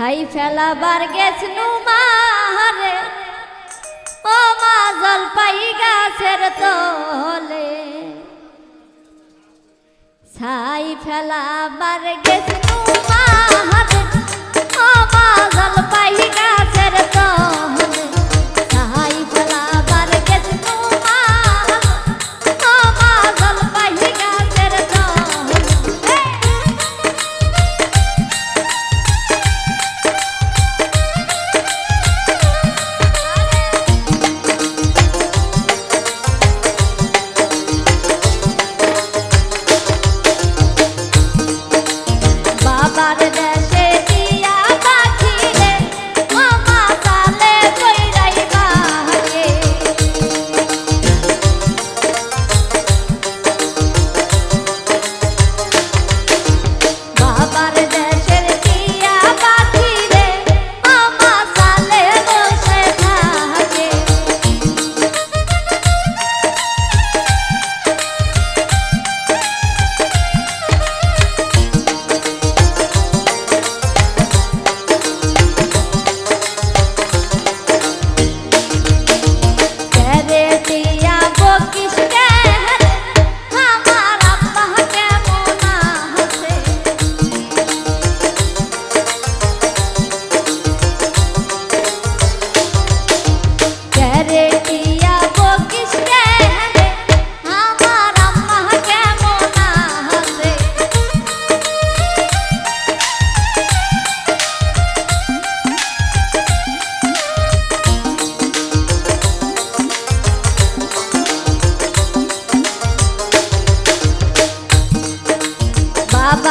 ছাই ফেলাবার গেছ নুমারে ও মা জলপাই গাছের তলে। ছাই ফেলাবার গেছ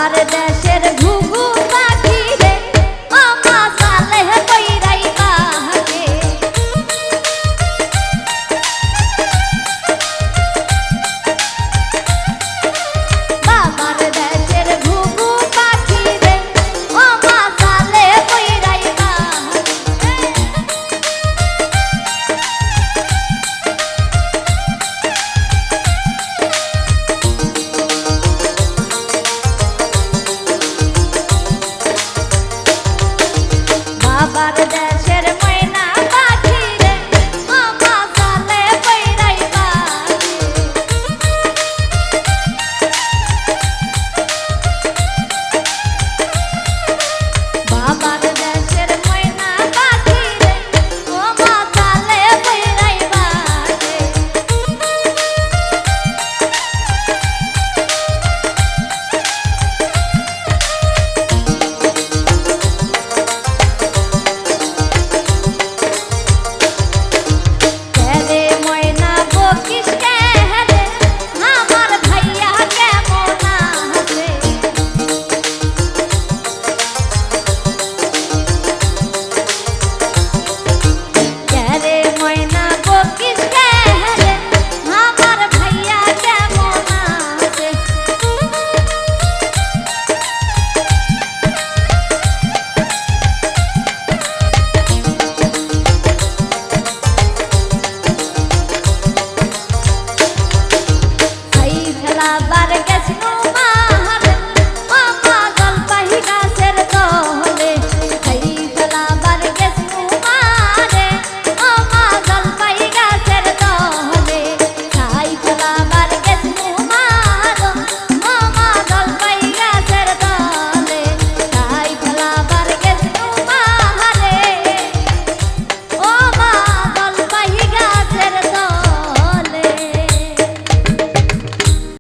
i'm a Paradise.